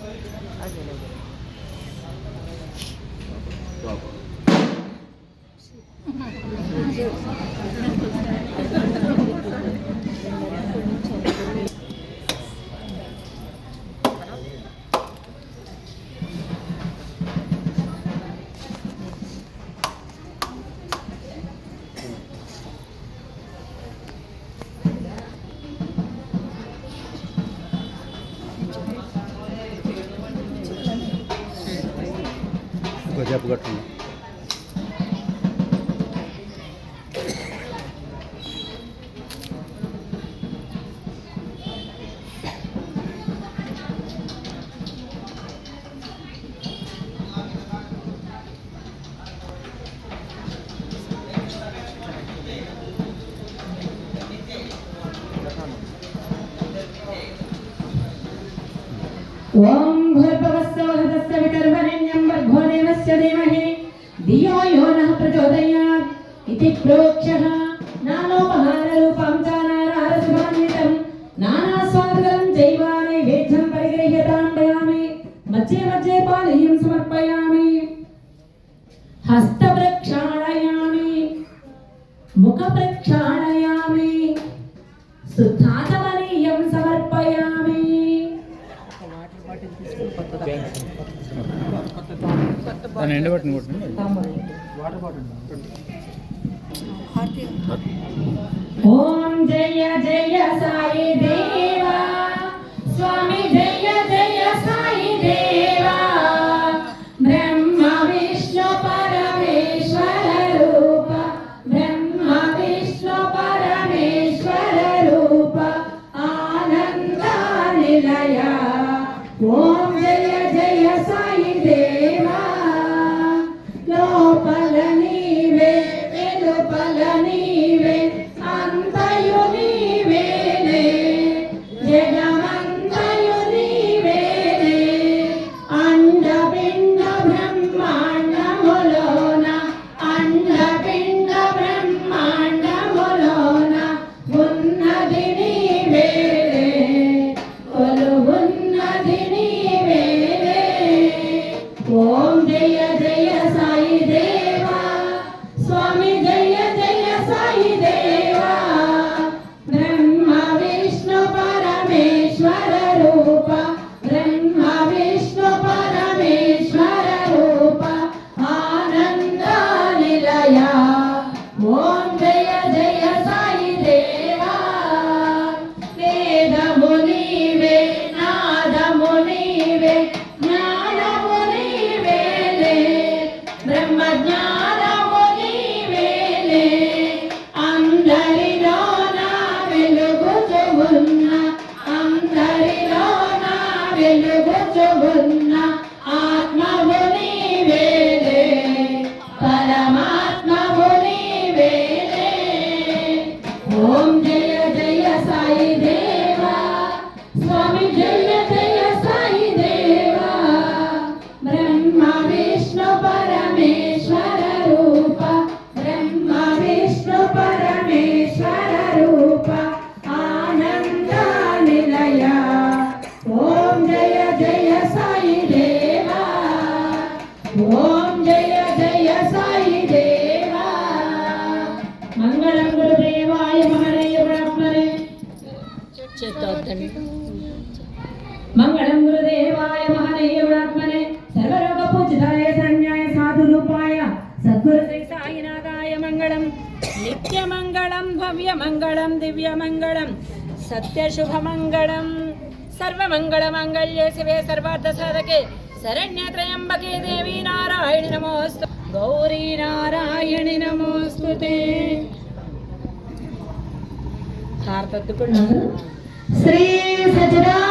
而且那个，知道吧？是，గజాపు కట్టు ॐ भूर्भुवस्सवहदस्य वितर्वरेण्यं भर्गो देवस्य धीमहि धियो यो नः प्रचोदयात् इति प्रोक्ष्यः नानोपहाररूपं च नानारसमान्वितं नानास्वादकं चैव नैवेद्यं परिगृह्य ताण्डयामि मध्ये मध्ये पानीयं समर्पयामि हस्तप्रक्षालयामि मुखप्रक्षालयामि शुद्धाचमनीयं समर्पयामि దాన్ని ఎండబెట్టిన కొట్టిన ఓం జయ జయ సాయి దేవ. నిలయ ఓం జయ జయ సాయి దేవా. వేదము నీవే నాదము నీవే జ్ఞానము నీవేలే బ్రహ్మ జ్ఞానము నీవేలే అందరిలో నా వెలుగుచు ఉన్న అందరిలో నా ఉన్న మంగళం గురుదేవాయ మహనీయ సర్వరోగ పూజితాయ సన్యాయ సాధు రూపాయ సద్గురు శ్రీ సాయినాథాయ మంగళం. నిత్య మంగళం భవ్య మంగళం దివ్య మంగళం నిత్యమంగళం భవ్యమంగళం దివ్యమంగళం సత్యశుభమంగళం. సర్వమంగళమంగళ్యే శివే సర్వార్థ సాధకే శరణ్యత్రయంబకే దేవి నారాయణి నమోస్తు. గౌరీ నారాయణి నమోస్తుతే. హారతద్దుకున్నాను శ్రీ సచిదా